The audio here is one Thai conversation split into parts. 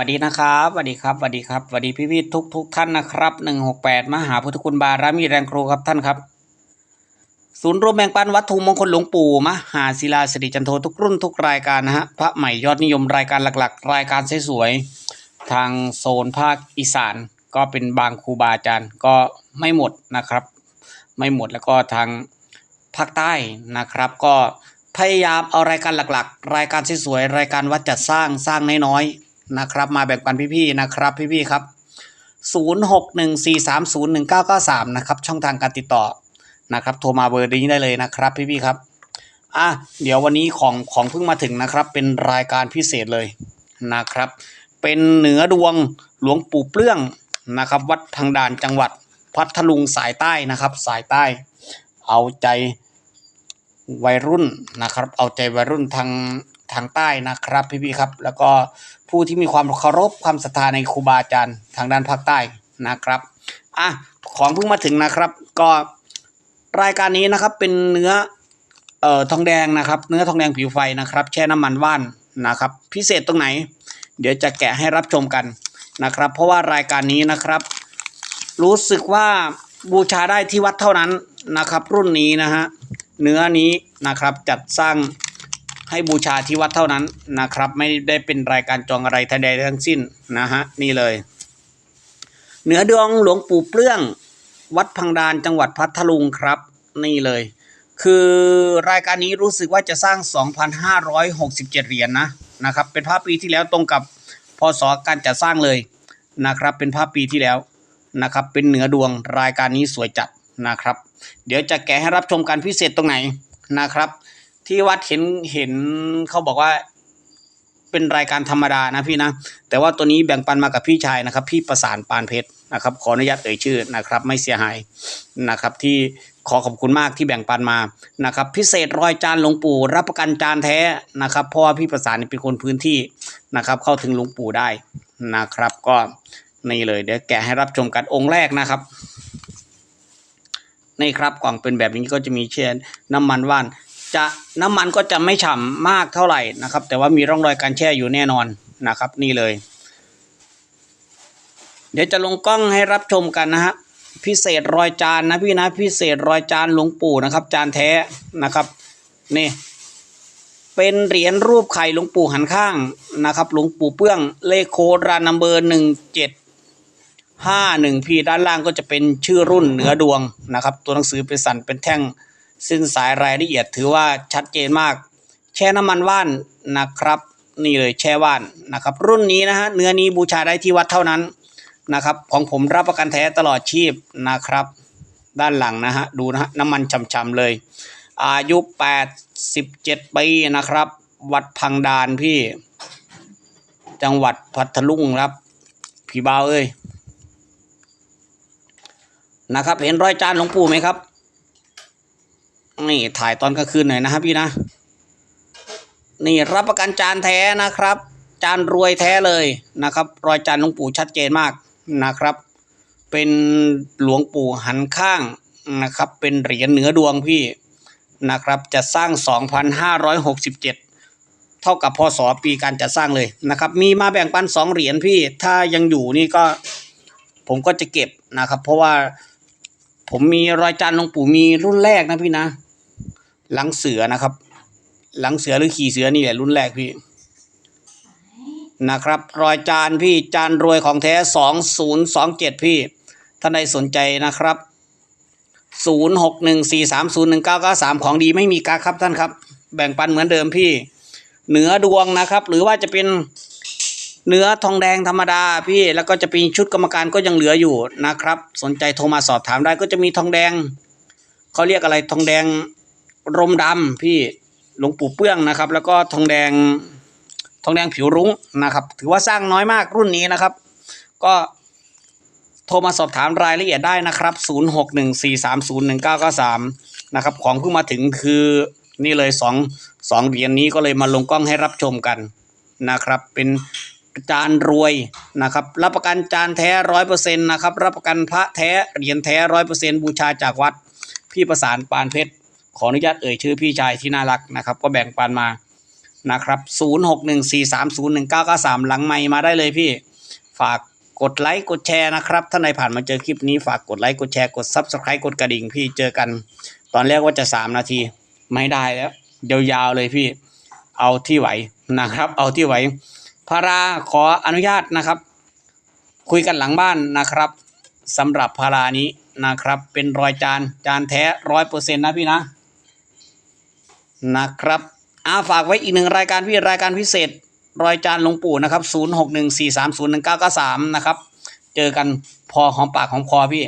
วัสดีนะครับสวัสดีครับสวัสดีครับสวัสดีพี่พี่ทุกทุกท่านนะครับหนึ่งหกแปดมหาพุทธคุณบารมีแรงครูครับท่านครับ ศูนย์รวมแบ่งปันวัตถุมงคลหลวงปู่มหาศิลาสิริจันโททุกรุ่นทุกรายการนะฮะพระใหม่ยอดนิยมรายการหลักๆ รายการสวยๆทางโซนภาคอีสาน ก็เป็นบางครูบาอาจารย์ก็ไม่หมดนะครับ ไม่หมดแล้วก็ทางภาคใต้นะครับ ก็พยายามเอารายการหลักๆ รายการสวยๆรายการวัดจัดสร้างสร้างน้อยๆ นะครับ มาแบ่งปันพี่ๆนะครับพี่ๆครับ 0614301993 นะครับช่องทางการติดต่อนะครับ โทรมาเบอร์นี้ได้เลยนะครับพี่ๆครับอะเดี๋ยววันนี้ของของเพิ่งมาถึงนะครับ เป็นรายการพิเศษเลยนะครับ เป็นเหนือดวงหลวงปู่เปลื้องนะครับ วัดพังดานจังหวัดพัทลุงสายใต้นะครับ สายใต้ เอาใจวัยรุ่นนะครับ เอาใจวัยรุ่นทางทางใต้นะครับพี่ๆครับ แล้วก็ ผู้ที่มีความเคารพความศรัทธาในครูบาอาจารย์ทางด้านภาคใต้นะครับอะของเพิ่งมาถึงนะครับ ก็รายการนี้นะครับเป็นเนื้อเอ่อทองแดงนะครับ เนื้อทองแดงผิวไฟนะครับ แช่น้ำมันว่านนะครับ พิเศษตรงไหน เดี๋ยวจะแกะให้รับชมกันนะครับ เพราะว่ารายการนี้นะครับ รู้สึกว่าบูชาได้ที่วัดเท่านั้นนะครับ รุ่นนี้นะฮะเนื้อนี้นะครับจัดสร้าง ให้บูชาที่วัดเท่านั้นนะครับ ไม่ได้เป็นรายการจองอะไรใดทั้งสิ้นนะฮะนี่เลย เหนือดวงหลวงปู่เปลื้อง วัดพังดานจังหวัดพัทลุงครับ นี่เลย คือรายการนี้รู้สึกว่าจะสร้าง 2,567 เหรียญนะนะครับ เป็นภาพปีที่แล้วตรงกับพศการจัดสร้างเลยนะครับ เป็นภาพปีที่แล้วนะครับ เป็นเหนือดวงรายการนี้สวยจัดนะครับ เดี๋ยวจะแกะให้รับชมการพิเศษตรงไหนนะครับ ที่วัดเห็นเห็นเขาบอกว่าเป็นรายการธรรมดานะพี่นะ แต่ว่าตัวนี้แบ่งปันมากับพี่ชายนะครับ พี่ประสานปานเพชรนะครับ ขออนุญาตเอ่ยชื่อนะครับ ไม่เสียหายนะครับ ที่ขอขอบคุณมากที่แบ่งปันมานะครับ พิเศษรอยจานหลวงปู่ รับประกันจานแท้นะครับ เพราะว่าพี่ประสานเป็นคนพื้นที่นะครับ เข้าถึงหลวงปู่ได้นะครับ ก็นี่เลยเดี๋ยวแกะให้รับชมกันองค์แรกนะครับนี่ครับกล่องเป็นแบบนี้ก็จะมีเช่นน้ำมันว่าน จะน้ำมันก็จะไม่ฉ่ำมากเท่าไหร่นะครับ แต่ว่ามีร่องรอยการแช่อยู่แน่นอนนะครับ นี่เลย เดี๋ยวจะลงกล้องให้รับชมกันนะฮะพิเศษรอยจานนะพี่นะพิเศษรอยจานหลวงปู่นะครับ จานแท้นะครับนี่เป็นเหรียญรูปไข่หลวงปู่หันข้างนะครับหลวงปู่เปื้องเลขโคดรานนัมเบอร์หนึ่งเจ็ดห้าหนึ่งพีด้านล่างก็จะเป็นชื่อรุ่นเหนือดวงนะครับ ตัวหนังสือเป็นสันเป็นแท่ง ส้นสายรายละเอียดถือว่าชัดเจนมาก แช่น้ำมันว่านนะครับ นี่เลยแช่ว่านนะครับ รุ่นนี้นะฮะเนื้อนี้บูชาได้ที่วัดเท่านั้นนะครับ ของผมรับประกันแท้ตลอดชีพนะครับ ด้านหลังนะฮะดูนะฮะน้ำมันช่ำๆเลย อายุ 87 ปีนะครับ วัดพังดานพี่ จังหวัดพัทลุงครับ พี่บ่าวเอ้ยนะครับ เห็นรอยจานหลวงปู่ไหมครับ นี่ถ่ายตอนกลางคืนหน่อยนะครับพี่นะ นี่รับประกันจานแท้นะครับ จานรวยแท้เลยนะครับ รอยจานหลวงปู่ชัดเจนมากนะครับ เป็นหลวงปู่หันข้างนะครับ เป็นเหรียญเหนือดวงพี่นะครับ จะสร้าง 2,567เท่ากับพศปีการจัดสร้างเลยนะครับ มีมาแบ่งปันสองเหรียญพี่ ถ้ายังอยู่นี่ก็ผมก็จะเก็บนะครับ เพราะว่าผมมีรอยจานหลวงปู่มีรุ่นแรกนะพี่นะ หลังเสือนะครับ หลังเสือหรือขี่เสือนี่แหละรุ่นแรกพี่นะครับ รอยจานพี่จานรวยของแท้สองศูนย์สองเจ็ดพี่ท่านใดสนใจนะครับศูนย์หกหนึ่งสี่สามศูนย์หนึ่งเก้าเก้าสามของดีไม่มีกาครับท่านครับ แบ่งปันเหมือนเดิมพี่เหนือดวงนะครับ หรือว่าจะเป็นเนื้อทองแดงธรรมดาพี่แล้วก็จะมีชุดกรรมการก็ยังเหลืออยู่นะครับ สนใจโทรมาสอบถามได้ก็จะมีทองแดงเขาเรียกอะไรทองแดง รมดำพี่หลวงปู่เปื้องนะครับ แล้วก็ทองแดงทองแดงผิวรุ้งนะครับ ถือว่าสร้างน้อยมากรุ่นนี้นะครับ ก็โทรมาสอบถามรายละเอียดได้นะครับ 0614301993 นะครับ ของเพิ่งมาถึงคือนี่เลยสองสองเหรียญนี้ก็เลยมาลงกล้องให้รับชมกันนะครับ เป็นจานรวยนะครับ รับประกันจานแท้ร้อยเปอร์เซ็นต์นะครับ รับประกันพระแท้เหรียญแท้ร้อยเปอร์เซ็นต์บูชาจากวัดพี่ประสานปานเพชร ขออนุญาตเอ่ยชื่อพี่ชายที่น่ารักนะครับ ก็แบ่งปันมานะครับ0614301993 หลังไมมาได้เลยพี่ ฝากกดไลค์กดแชร์นะครับ ถ้าในผ่านมาเจอคลิปนี้ฝากกดไลค์กดแชร์กด Subscribe กดกระดิ่งพี่เจอกัน ตอนแรกว่าจะ 3 นาที ไม่ได้แล้วเดียวยาวเลยพี่เอาที่ไหวนะครับ เอาที่ไหวพาราขออนุญาตนะครับ คุยกันหลังบ้านนะครับสำหรับพารานี้นะครับ เป็นรอยจานจานแท้ร้อยเปอร์เซ็นต์นะพี่นะ นะครับอาฝากไว้อีกหนึ่งรายการพี่รายการพิเศษ รอยจานหลวงปู่นะครับ0 6 1 4 3 0 1 9 9 3นะครับ เจอกันพอของปากของคอพี่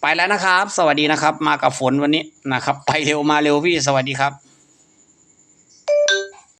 ไปแล้วนะครับ สวัสดีนะครับ มากับฝนวันนี้นะครับ ไปเร็วมาเร็วพี่สวัสดีครับ